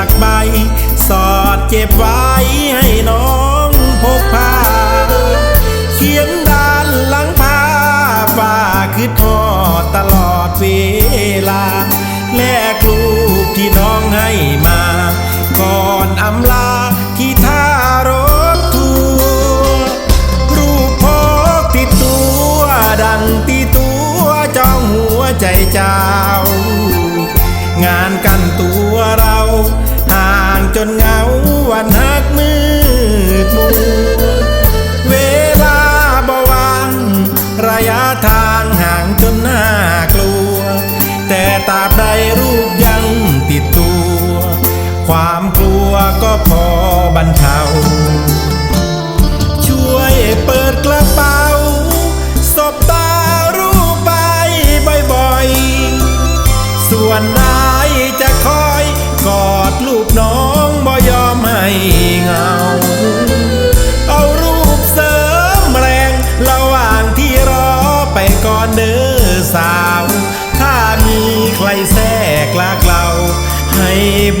สักใบ สอดเจ็บไว้ให้น้องพกพา เขียนด้านหลังผ้าว่าคือทอตลอดเวลา แลกรูปที่น้องให้มา ก่อนอำลาที่ท่ารถทัวร์รูปพกติดตัวดังตีตัวจองหัวใจจ้า จนเหงาวันหักมืดมัวเวลาบวางระยะทางห่างจนน่ากลัว แต่ตาบใดรูปยังติดตัว ความกลัวก็พอบรรเทา ช่วยเปิดกระเป๋าสบตารูปไปบ่อยๆ ส่วนนายจะคอยกอดลูกน้อง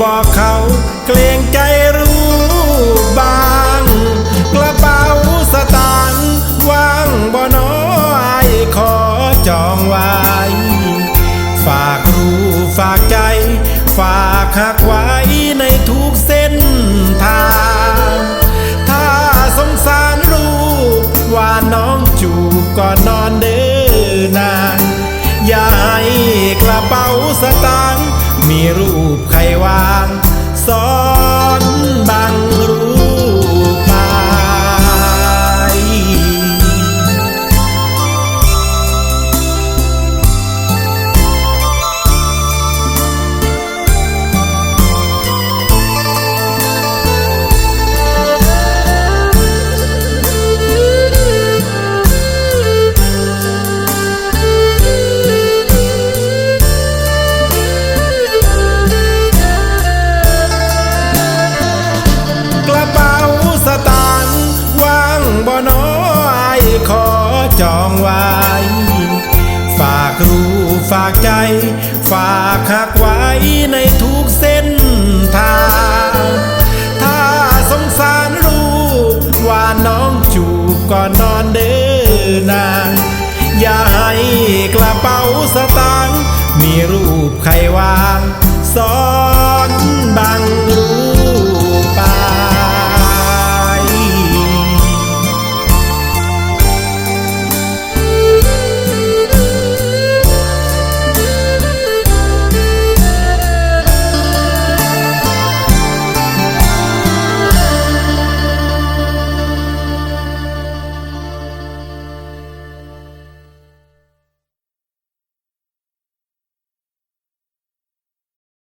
บอกเขาเกรงใจรู้บาง กระเป๋าสตางค์ว่างบ่น้อยขอจองไว้ ฝากรู้ฝากใจ ฝากหักไว้ในทุกเส้นทาง ถ้าสงสารลูกว่าน้องจูบก่อนนอนเด้อนางอย่าให้กระเป๋าสตางค์มีรูปใคร องไว้ ฝากรู้ฝากใจ ฝากหักไว้ในทุกเส้นทาง ถ้าสงสารลูกว่าน้องจูบก่อนนอนเด้อนาง อย่าให้กระเป๋าสตางค์มีรูปใครวางซ้อ